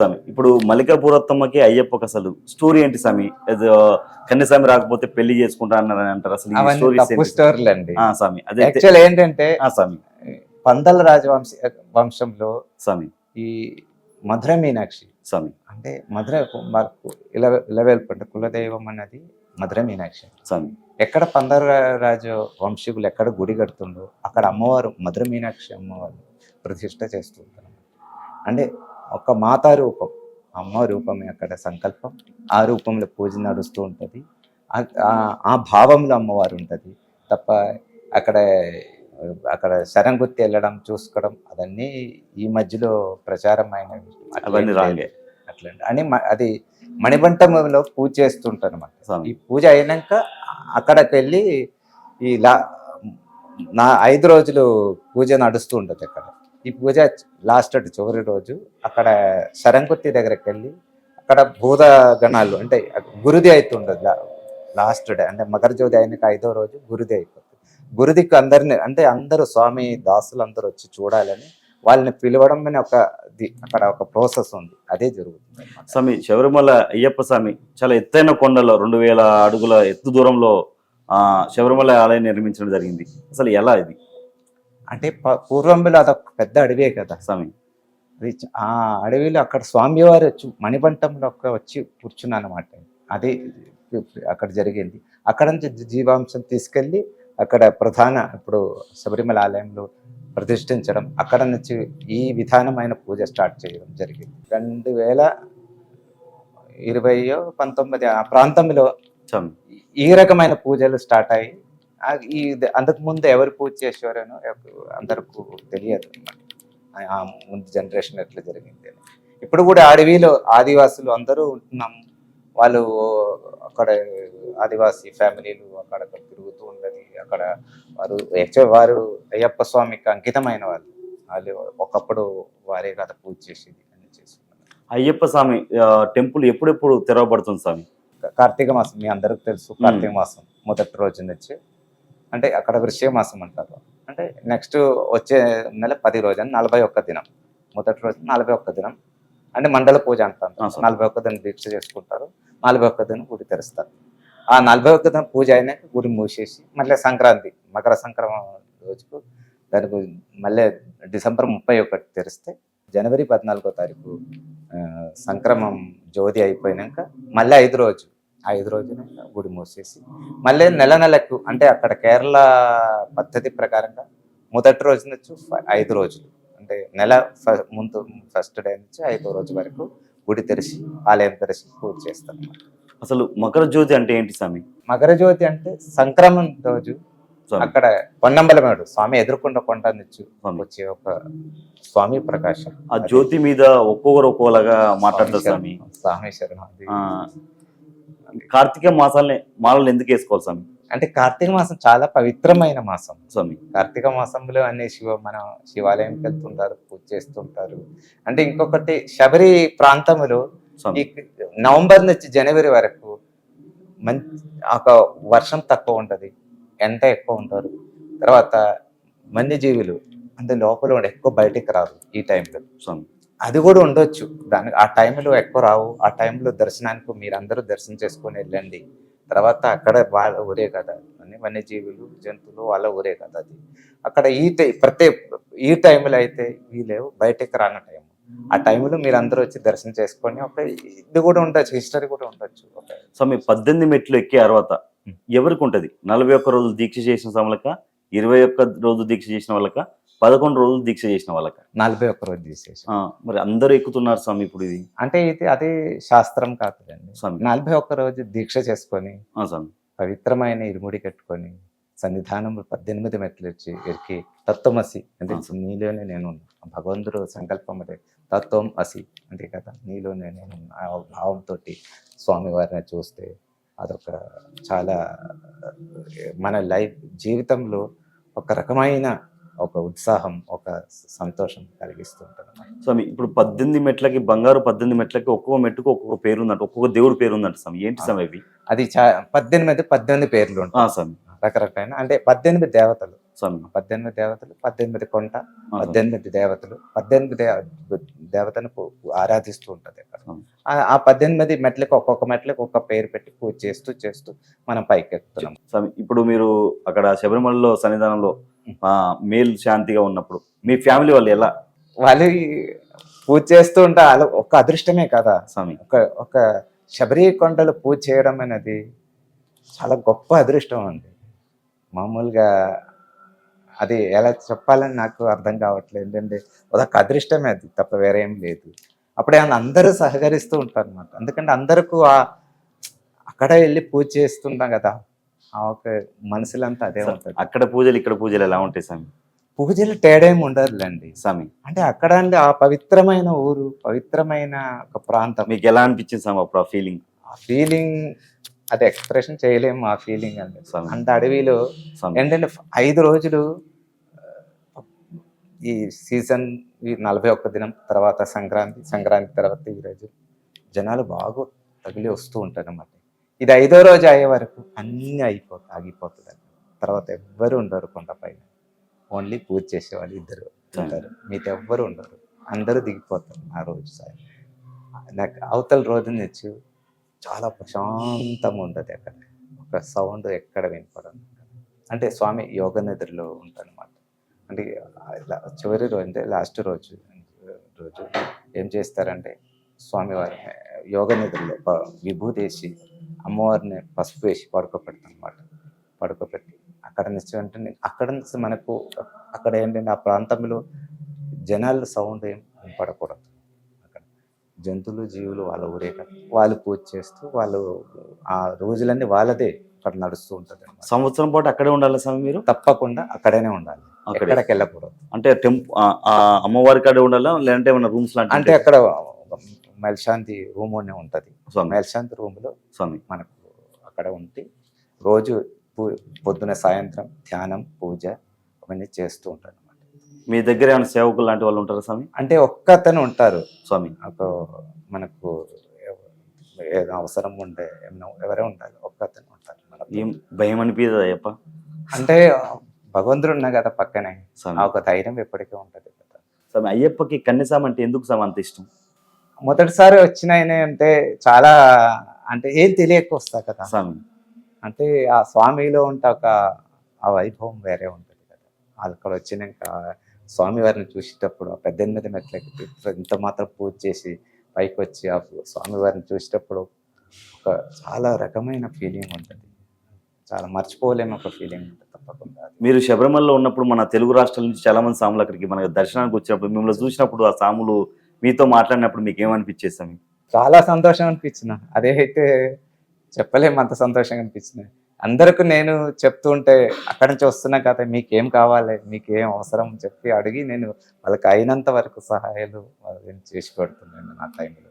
స్వామి ఇప్పుడు మల్లికాపురత్తమ్మకి అయ్యప్పకి అసలు స్టోరీ ఏంటి స్వామి కన్యస్వామి రాకపోతే పెళ్ళి చేసుకుంటా అన్నారని అంటారు. అసలు? స్టోరీలు అండి స్వామి అదే యాక్చువల్ ఏంటంటే ఆ, స్వామి పందల రాజవంశ వంశంలో స్వామి ఈ మధుర మీనాక్షి స్వామి అంటే మధుర మాకు ఇల ఇలవేల్పు అంటే కులదైవం అన్నది మధుర మీనాక్షి. స్వామి ఎక్కడ పందల రాజు వంశీకులు ఎక్కడ గుడి కడుతుండో అక్కడ అమ్మవారు మధుర మీనాక్షి అమ్మవారు ప్రతిష్ట చేస్తుంటారు. అంటే ఒక మాతా రూపం అమ్మ రూపమే అక్కడ సంకల్పం. ఆ రూపంలో పూజ నడుస్తూ ఉంటుంది. ఆ- భావంలో అమ్మవారు ఉంటుంది. తప్ప అక్కడ అక్కడ శరంగుత్తి వెళ్ళడం చూసుకోవడం అదన్నీ ఈ మధ్యలో ప్రచారమైన అవన్నీ రాంగే. అట్లండి అని అది మణిబంటంలో పూజ చేస్తుంటారు అనమాట ఈ పూజ అయినాక అక్కడికి వెళ్ళి ఈ లా నా ఐదు రోజులు పూజ నడుస్తూ ఉంటుంది అక్కడ. ఈ పూజ లాస్ట్ అటు చివరి రోజు. అక్కడ శరంకుత్తి దగ్గరికి వెళ్ళి అక్కడ భూత గణాలు అంటే గురుది అవుతుండదు లాస్ట్ డే అంటే మకర జ్యోతి అయినాక ఐదో రోజు గురుది అయిపోతుంది. గురుదికి అందరిని అంటే అందరూ స్వామి దాసులు అందరూ వచ్చి చూడాలని వాళ్ళని పిలవడం అనే ఒక ది- అక్కడ ఒక ప్రాసెస్ ఉంది. అదే జరుగుతుంది స్వామి శబరిమల అయ్యప్ప స్వామి చాలా ఎత్తైన కొండలో రెండు వేల అడుగుల ఎత్తు దూరంలో ఆ శబరిమల ఆలయం నిర్మించడం జరిగింది. అసలు ఎలా ఇది? అంటే ప- పూర్వంలో అదొక పెద్ద అడవే కదా స్వామి. అది ఆ అడవిలో అక్కడ స్వామివారు వచ్చి మణిబంటంలో ఒక్క వచ్చి కూర్చున్నాను అనమాట అది అక్కడ జరిగింది. అక్కడ నుంచి జీవాంశం తీసుకెళ్ళి అక్కడ ప్రధాన ఇప్పుడు శబరిమల ఆలయంలో ప్రతిష్ఠించడం అక్కడ నుంచి ఈ విధానమైన పూజ స్టార్ట్ చేయడం జరిగింది. రెండు వేల ఇరవయో పంతొమ్మిది ఆ ప్రాంతంలో ఈ రకమైన పూజలు స్టార్ట్ అయ్యి ఈ అంతకు ముందు ఎవరు పూజ చేసేవారనో అందరికీ తెలియదు ఆ ముందు జనరేషన్ ఎట్లా జరిగింది అని. ఇప్పుడు కూడా అడవిలో ఆదివాసులు అందరూ ఉంటున్నాం. వాళ్ళు అక్కడ ఆదివాసీ ఫ్యామిలీలు అక్కడ తిరుగుతూ ఉండదు అక్కడ వారు యాక్చువల్ వారు అయ్యప్ప స్వామికి అంకితమైన వాళ్ళు. వాళ్ళు ఒకప్పుడు వారే కదా పూజ చేసేది చేసుకున్నారు అయ్యప్ప స్వామి టెంపుల్ ఎప్పుడెప్పుడు తెరవబడుతుంది స్వామి? కార్తీక మాసం మీ అందరికి తెలుసు. కార్తీక మాసం మొదటి రోజు నుంచి అంటే అక్కడ వృశ్చిక మాసం అంటారు. అంటే నెక్స్ట్ వచ్చే నెల పది రోజు అని నలభై ఒక్క దినం. మొదటి రోజు నలభై ఒక్క దినం. అంటే మండల పూజ అంటారు. నలభై ఒక్క దినం దీక్ష చేసుకుంటారు. నలభై ఒక్క దినం గుడి తెరుస్తారు. ఆ నలభై ఒక్క దినం పూజ అయినాక గుడి మూసేసి మళ్ళీ సంక్రాంతి మకర సంక్రమణ రోజుకు దానికి మళ్ళీ డిసెంబర్ ముప్పై ఒకటి తెరిస్తే జనవరి పద్నాలుగో తారీఖు సంక్రమం జ్యోతి అయిపోయినాక మళ్ళీ ఐదు రోజు ఐదు రోజున గుడి మూసేసి మళ్ళీ నెల నెలకు అంటే అక్కడ కేరళ పద్ధతి ప్రకారంగా మొదటి రోజు నుంచి ఐదు రోజులు. అంటే నెల ముందు ఫస్ట్ డే నుంచి ఐదో రోజు వరకు గుడి తెరిచి ఆలయం తెరిచి పూజ చేస్తాం అసలు మకర జ్యోతి అంటే ఏంటి స్వామి? మకర జ్యోతి అంటే సంక్రమణ రోజు అక్కడ పొన్నంబలమేడు స్వామి ఎదుర్కొండ కొండ నుంచి. వచ్చే ఒక స్వామి ప్రకాశం. ఆ జ్యోతి మీద ఒక్కొక్కరు ఒక్కోలాగా మాట్లాడతారు స్వామి. స్వామి శరణం కార్తీక మాసాలని మాలలు ఎందుకు వేసుకోవాలి స్వామి? అంటే కార్తీక మాసం చాలా పవిత్రమైన మాసం. స్వామి. కార్తీక మాసంలో అన్ని శివ మన శివాలయంకి వెళ్తుంటారు పూజ చేస్తుంటారు. అంటే ఇంకొకటి శబరి ప్రాంతంలో నవంబర్ నుంచి జనవరి వరకు మంచి ఒక వర్షం తక్కువ ఉంటది ఎండ ఎక్కువ ఉంటారు తర్వాత వన్యజీవులు అంటే లోపల ఉండి ఎక్కువ బయటికి రారు ఈ టైంలో. స్వామి. అది కూడా ఉండొచ్చు. దానికి ఆ టైంలో ఎక్కువ రావు. ఆ టైంలో దర్శనానికి మీరు అందరూ దర్శనం చేసుకొని వెళ్ళండి. తర్వాత అక్కడ వాళ్ళ ఊరే కదా. వన్యజీవులు జంతువులు వాళ్ళ ఊరే కదా అది. అక్కడ ఈ టై- ప్రతి ఈ టైంలో అయితే వీలేవు. బయటకు రాని టైం. ఆ టైంలో మీరు అందరూ వచ్చి దర్శనం చేసుకొని ఒక ఇది కూడా ఉండొచ్చు. హిస్టరీ కూడా ఉండొచ్చు. సో మీ పద్దెనిమిది మెట్లు ఎక్కే తర్వాత ఎవరికి ఉంటుంది? నలభై ఒక్క రోజులు దీక్ష చేసిన సమలక ఇరవై ఒక్క రోజు దీక్ష చేసిన వాళ్ళక? పదకొండు రోజులు దీక్ష చేసిన వాళ్ళక. నలభై ఒక్క రోజు ఆ, మరి అందరూ ఎక్కుతున్నారు స్వామి ఇప్పుడు ఇది. అంటే ఇది అది శాస్త్రం కాదండి స్వామి. నలభై ఒక్క రోజు దీక్ష చేసుకొని పవిత్రమైన ఇరుముడి కట్టుకొని సన్నిధానంలో పద్దెనిమిది మెట్లు వచ్చి ఎరికి తత్వమసి అంటే. నీలోనే నేను. భగవంతుడు సంకల్పం అదే. తత్వం అసి అంటే కదా నీలోనే నేను. ఆ భావంతో స్వామివారిని చూస్తే అదొక చాలా మన లైఫ్ జీవితంలో ఒక రకమైన ఒక ఉత్సాహం ఒక సంతోషం కలిగిస్తుంటుంది స్వామి ఇప్పుడు పద్దెనిమిది మెట్లకి బంగారు పద్దెనిమిది మెట్లకి ఒక్కొక్క మెట్టుకు ఒక్కొక్క పేరు ఉందంట ఒక్కొక్క దేవుడు పేరు ఉందంట స్వామి. ఏంటి స్వామి అవి? అది చా పద్దెనిమిది పద్దెనిమిది పేర్లు ఉంటాయి. ఆ, స్వామి. రకరకాల అంటే పద్దెనిమిది దేవతలు. స్వామి. పద్దెనిమిది దేవతలు పద్దెనిమిది కొంట. పద్దెనిమిది దేవతలు పద్దెనిమిది దేవ- దేవతను ఆరాధిస్తూ ఉంటది అక్కడ. ఆ- పద్దెనిమిది మెట్లకి ఒక్కొక్క మెట్లకి ఒక్కొక్క పేరు పెట్టి పూజ చేస్తూ చేస్తూ మనం పైకి ఎక్కుతున్నాం స్వామి ఇప్పుడు మీరు అక్కడ శబరిమలలో సన్నిధానంలో మేల్ శాంతిగా ఉన్నప్పుడు. మీ ఫ్యామిలీ వాళ్ళు ఎలా? వాళ్ళు పూజ చేస్తూ ఉంటే. ఒక అదృష్టమే కదా. స్వామి. ఒక ఒక శబరి కొండలు పూజ చేయడం అనేది చాలా గొప్ప అదృష్టం అండి. మామూలుగా అది ఎలా చెప్పాలని నాకు అర్థం కావట్లేదు. ఏంటంటే అదొక అదృష్టమే అది తప్ప వేరే లేదు. అప్పుడే అందరూ సహకరిస్తూ ఉంటారు అన్నమాట. ఎందుకంటే అందరికీ ఆ అక్కడ వెళ్ళి పూజ చేస్తుంటాం కదా. ఆ ఒక మనసులంతా అదే ఉంటుంది. అక్కడ పూజలు ఇక్కడ పూజలు ఎలా ఉంటాయి స్వామి పూజలు తేడా ఏమి ఉండదులేండి. స్వామి అంటే అక్కడ అంటే ఆ పవిత్రమైన ఊరు పవిత్రమైన ఒక ప్రాంతం. మీకు ఎలా అనిపించింది స్వామి అప్పుడు ఆ ఫీలింగ్ ఆ ఫీలింగ్ అది ఎక్స్ప్రెషన్ చేయలేము ఆ ఫీలింగ్ అండి. అంత అడవిలో ఏంటంటే ఐదు రోజులు ఈ సీజన్ ఈ నలభై ఒక్క దినం తర్వాత సంక్రాంతి సంక్రాంతి తర్వాత ఈ రోజు జనాలు బాగా తగిలి వస్తూ ఉంటారు అన్నమాట ఇది ఐదో రోజు అయ్యే వరకు అన్నీ అయిపోతా ఆగిపోతుంది తర్వాత ఎవ్వరు ఉండరు కొండపైన. ఓన్లీ పూజ చేసేవాళ్ళు ఇద్దరు ఉంటారు. మీతో ఎవ్వరు ఉండరు. అందరూ దిగిపోతారు ఆ రోజు సాయం నాకు అవతల రోజు నుంచి చాలా ప్రశాంతంగా ఉండదు అక్కడ. ఒక సౌండ్ ఎక్కడ వినపడదు. అంటే స్వామి యోగ నిద్రలో ఉంటానమాట అంటే చివరి రోజు అంటే లాస్ట్ రోజు రోజు ఏం చేస్తారంటే స్వామివారి యోగ నిద్రలో ప- విభూతి వేసి అమ్మవారిని పసుపు వేసి పడుకోబెడతాం అనమాట పడుకోబెట్టి అక్కడ నుంచి అంటే అక్కడ నుంచి మనకు అక్కడ ఏంటంటే ఆ ప్రాంతంలో జనాల సౌండ్ ఏం వినపడకూడదు. అక్కడ జంతువులు జీవులు వాళ్ళ ఊరే వాళ్ళు పూజ చేస్తూ వాళ్ళు ఆ రోజులన్నీ వాళ్ళదే అక్కడ నడుస్తూ ఉంటుంది. సంవత్సరం పాటు అక్కడే ఉండాలి స్వామి మీరు? తప్పకుండా అక్కడనే ఉండాలి. అక్కడే. ఎక్కడికి వెళ్ళకూడదు. అంటే టెంప్ అమ్మవారి కాడే ఉండాలా? లేదంటే ఏమైనా రూమ్స్ లాంటి అంటే అక్కడ మెల్శాంతి రూమ్ అనే ఉంటుంది. స్వామి. మెల్శాంతి రూమ్లో స్వామి. మనకు అక్కడ ఉండి రోజు పొద్దున సాయంత్రం ధ్యానం పూజ అవన్నీ చేస్తూ ఉంటారు అనమాట మీ దగ్గర ఏమైనా సేవకులు లాంటి వాళ్ళు ఉంటారా స్వామి? అంటే ఒక్క అతను ఉంటారు. స్వామి. ఒక మనకు ఏదో అవసరం ఉంటే ఏమైనా ఎవరే ఉండాలి ఒక్క అతను ఉంటారు. ఏం భయం అనిపించదు అయ్యప్ప? అంటే భగవంతుడు ఉన్నా కదా పక్కనే. ఒక ధైర్యం ఎప్పటికీ ఉంటుంది కదా. స్వామి అయ్యప్పకి కన్యసామ అంటే ఎందుకు స్వామి అంత ఇష్టం? మొదటిసారి వచ్చిన అంటే చాలా అంటే ఏం తెలియక వస్తా కదా. అంటే ఆ స్వామిలో ఉంటే ఒక ఆ వైభవం వేరే ఉంటుంది కదా. అక్కడ వచ్చినాక స్వామి వారిని చూసేటప్పుడు ఆ పద్దెనిమిది మెట్లకి ఇంత మాత్రం పూజ చేసి పైకి వచ్చి ఆ స్వామి వారిని చూసేటప్పుడు ఒక చాలా రకమైన ఫీలింగ్ ఉంటుంది. చాలా మర్చిపోలేని ఒక ఫీలింగ్ ఉంటుంది తప్పకుండా. మీరు శబరిమలలో ఉన్నప్పుడు మన తెలుగు రాష్ట్రాల నుంచి చాలా మంది సాములు అక్కడికి మన దర్శనానికి వచ్చినప్పుడు మిమ్మల్ని చూసినప్పుడు ఆ సాములు మీతో మాట్లాడినప్పుడు మీకు ఏమనిపించేది స్వామి? చాలా సంతోషం అనిపించిన. అదే అయితే చెప్పలేము అంత సంతోషంగా అనిపించింది అందరికి నేను చెప్తూ ఉంటే అక్కడి నుంచి వస్తున్నా కదా మీకేం కావాలి మీకేం అవసరం చెప్పి అడిగి నేను వాళ్ళకి అయినంత వరకు సహాయాలు వాళ్ళని చేసి పెడుతున్నాను నా టైంలో